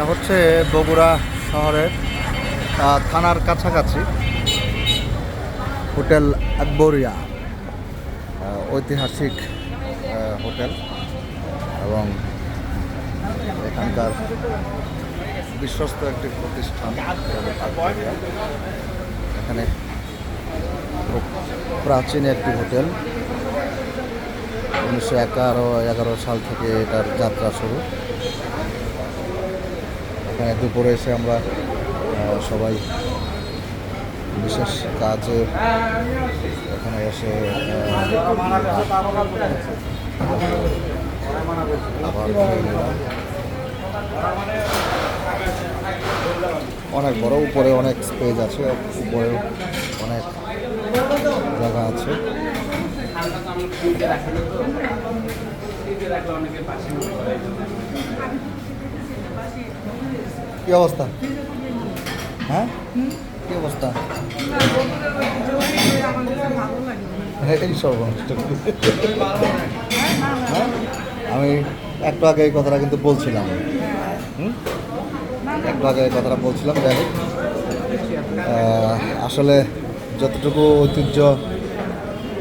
এটা হচ্ছে বগুড়া শহরের থানার কাছাকাছি। হোটেল আকবরিয়া ঐতিহাসিক হোটেল এবং এখানকার বিশ্বস্ত একটি প্রতিষ্ঠান এখানে খুব প্রাচীন একটি হোটেল। উনিশশো এগারো এগারো সাল থেকে এটার যাত্রা শুরু। দুপুরে এসে আমরা সবাই বিশেষ কাজে এখানে এসে। অনেক বড়, উপরে অনেক স্পেস আছে, উপরে অনেক জায়গা আছে কি অবস্থা? হ্যাঁ? কি অবস্থা? হ্যাঁ, হ্যাঁ? আমি একটু আগে এই কথাটা কিন্তু বলছিলাম? একটু আগে এই কথাটা বলছিলাম যাই আসলে যতটুকু ঐতিহ্য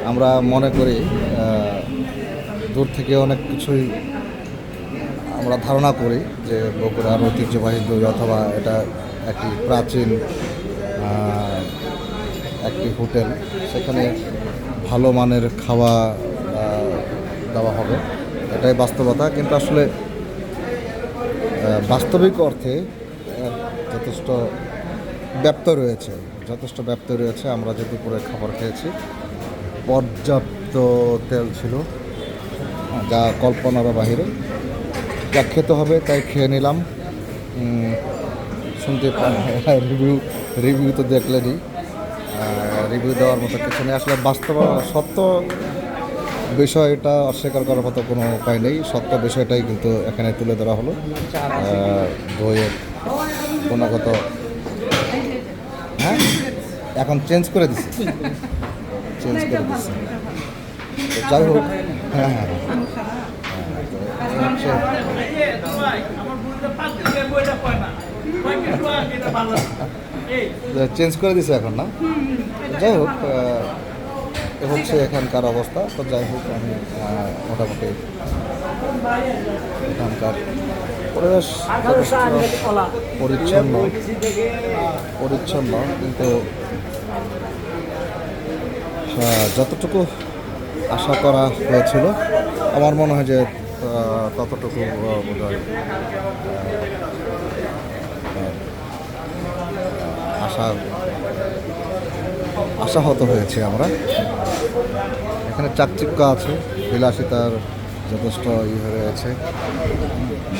আমরা মনে করি দূর থেকে অনেক কিছুই আমরা ধারণা করি যে বগুড়ার ঐতিহ্যবাহী দই অথবা এটা একটি প্রাচীন একটি হোটেল। সেখানে ভালো মানের খাওয়া দেওয়া হবে। এটাই বাস্তবতা। কিন্তু আসলে বাস্তবিক অর্থে যথেষ্ট ব্যপ্ত রয়েছে। যথেষ্ট ব্যপ্ত রয়েছে। আমরা যে দুপুরে খাবার খেয়েছি, পর্যাপ্ত তেল ছিল, যা কল্পনার বাহিরে। যা খেতে হবে তাই খেয়ে নিলাম। শুনতে রিভিউ রিভিউ তো দেখলেনই। রিভিউ দেওয়ার মতো কিছু নেই। আসলে বাস্তব, সত্য বিষয়টা অস্বীকার করার মতো কোনো উপায় নেই। সত্য বিষয়টাই কিন্তু এখানে তুলে ধরা হলো। বইয়ের গুণগত হ্যাঁ? এখন চেঞ্জ করে দিছি। চেঞ্জ করে দিচ্ছি যাই হোক হ্যাঁ হ্যাঁ। চেঞ্জ করে দিছে এখন, না? যাই হোক হচ্ছে এখানকার অবস্থা। তো যাই হোক, আমি মোটামুটি এখানকার পরিবেশ পরিচ্ছন্ন পরিচ্ছন্ন, কিন্তু যতটুকু আশা করা হয়েছিল, আমার মনে হয় যে ততটুকু আশা, আশাহত হয়েছে আমরা। এখানে চাকচিক্য আছে, বিলাসিতার যথেষ্ট ই হয়ে রয়েছে।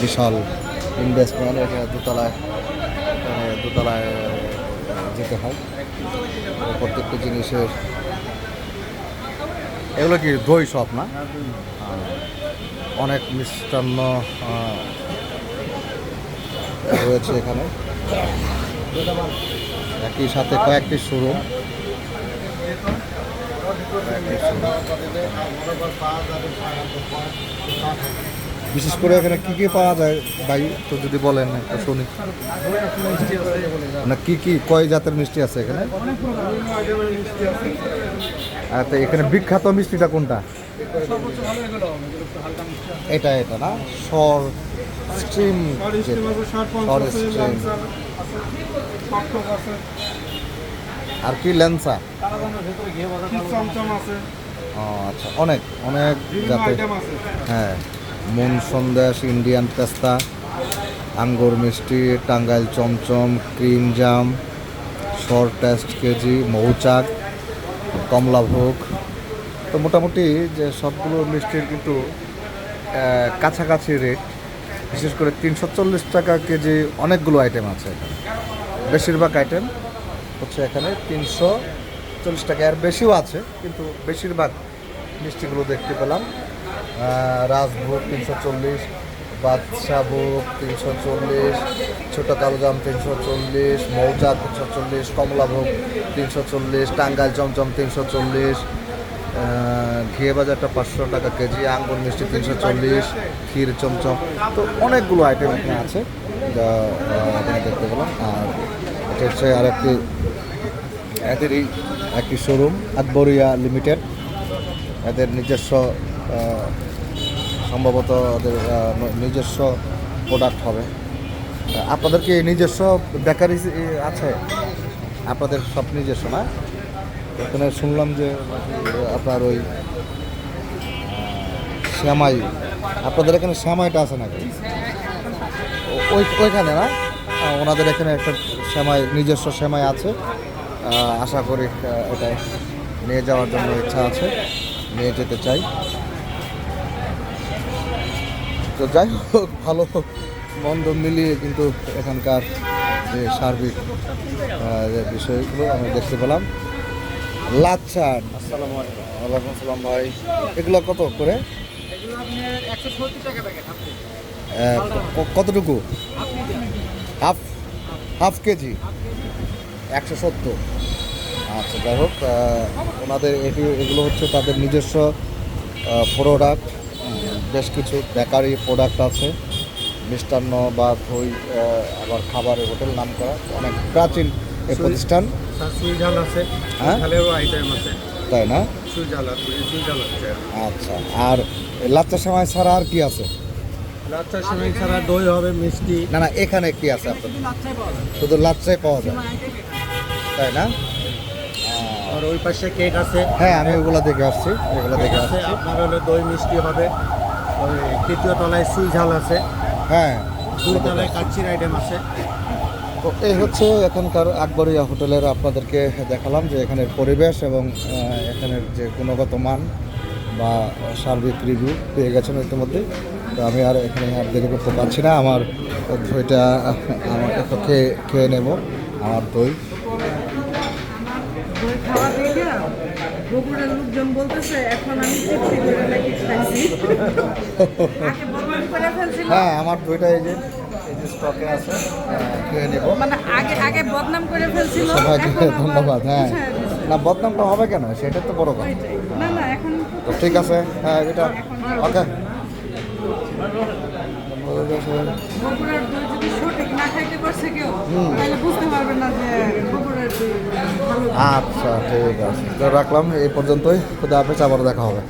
বিশাল ইনভেস্টমেন্ট এটা দোতলায় এখানে দোতলায় যেতে হয়। প্রত্যেকটা জিনিসের এগুলো কি দই সব না? অনেক মিষ্টান্ন রয়েছে এখানে। একই সাথে কয়েকটি শোরুম বিশেষ করে এখানে কি কি পাওয়া যায়? ভাই, তো যদি বলেন একটু শুনি। না কি কি, কয় জাতের মিষ্টি আছে এখানে? আচ্ছা এখানে বিখ্যাত মিষ্টিটা কোনটা? এটা এটা না? সর স্ট্রিম সর স্ট্রিম। আর কি ল্যান্সা ও আচ্ছা অনেক অনেক জাতের। হ্যাঁ। মুন সন্দেশ, ইন্ডিয়ান পেস্তা, আঙ্গুর মিষ্টি, টাঙ্গাইল চমচম, ক্রিম জাম সর টেস্ট কেজি, মৌচাক কমলাভোগ তো মোটামুটি যে সবগুলো মিষ্টির কিন্তু কাছাকাছি রেট বিশেষ করে তিনশো চল্লিশ টাকা কেজি অনেকগুলো আইটেম আছে এখানে। বেশিরভাগ আইটেম হচ্ছে এখানে তিনশো চল্লিশ টাকা। আর বেশিও আছে, কিন্তু বেশিরভাগ মিষ্টিগুলো দেখতে পেলাম। রাজভোগ তিনশো চল্লিশ বাদশা ভোগ তিনশো চল্লিশ, ছোটো কালোজাম তিনশো চল্লিশ মৌচা তিনশো চল্লিশ কমলাভোগ তিনশো চল্লিশ, টাঙ্গাইল চমচম তিনশো চল্লিশ ঘিয়ে বাজারটা পাঁচশো টাকা কেজি, আঙ্গুর মিষ্টি তিনশো চল্লিশ, ক্ষীর চমচম। তো অনেকগুলো আইটেম এখানে আছে, যা দেখতে পেলাম। আর এটা হচ্ছে আরেকটি এদেরই একটি শোরুম আকবরিয়া লিমিটেড এদের নিজস্ব সম্ভবত ওদের নিজস্ব প্রোডাক্ট হবে। আপনাদের কি নিজস্ব বেকারি আছে? আপনাদের সব নিজস্ব না? এখানে শুনলাম যে আপনার ওই শ্যামাই। আপনাদের এখানে শ্যামাইটা আছে নাকি? ওই, ওইখানে না? ওনাদের এখানে একটা শ্যামাই, নিজস্ব শ্যামাই আছে। আশা করি এটা নিয়ে যাওয়ার জন্য ইচ্ছা আছে। নিয়ে যেতে চাই। তো যাই হোক ভালো মন্দ মিলিয়ে কিন্তু এখানকার যে সার্বিক যে বিষয়গুলো আমি দেখতে পেলাম। লাচ্ছা আসসালামু আলাইকুম। ওয়ালাইকুম সালাম ভাই। এগুলো কত করে? কতটুকু? Half half KG? একশো সত্তর। আচ্ছা যাই হোক ওনাদের এটি এগুলো হচ্ছে তাদের নিজস্ব প্রোডাক্ট বেশ কিছু বেকারি প্রোডাক্ট আছে। মিষ্টান্ন বা দই আবার খাবারের হোটেল নাম করা অনেক প্রাচীন এই প্রতিষ্ঠান। স্যার আছে। হ্যাঁ? আইটেম আছে। তাই না? আচ্ছা আর লাচ্চা সময় ছাড়া আর কি আছে? লাচ্চা সেমাই ছাড়া দই হবে মিষ্টি। না না এখানে কি আছে লাচ্চাই শুধু লাচ্চাই পাওয়া যায়? তাই না? আর ওই পাশে কেক আছে। হ্যাঁ আমি ওগুলো দেখে আসছি এগুলো দেখে আসছি। আপনার হলো দই মিষ্টি হবে। তৃতীয় তলায় সুই ঝাল আছে। হ্যাঁ। দুই তলায় কাচ্চির আইটেম আছে। তো এই হচ্ছে এখানকার আকবরিয়া হোটেলের আপনাদেরকে দেখালাম যে এখানের পরিবেশ এবং এখানের যে গুণগত মান বা সার্বিক রিভিউ পেয়ে গেছেন ইতিমধ্যে তো আমি আর এখানে আর দেরি করতে পারছি না। আমার দইটা আমার খেয়ে খেয়ে নেব। আমার দই। বই খাওয়া দেখে বগুড়ার লোকজন বলতেছে এখন আমি তৃপ্তি করে নাকি খাইছি আগে করে হ্যাঁ আমার দইটা এই যে স্টকে আছে আহ, খেয়ে নেব। মানে আগে আগে বদনাম করে ফেলছিল সবাইকে ধন্যবাদ হ্যাঁ। না বদনামটা হবে কেন? সেটা তো বড় কথা। না না এখন তো ঠিক আছে হ্যাঁ এটা ওকে বগুড়ার দই যদি সঠিক না খাইতে পারছে কেউ তাহলে বুঝতে পারবে না যে বগুড়ার দই আচ্ছা ঠিক আছে। রাখলাম এই পর্যন্তই। খুদা হাফেজ আবার দেখা হবে।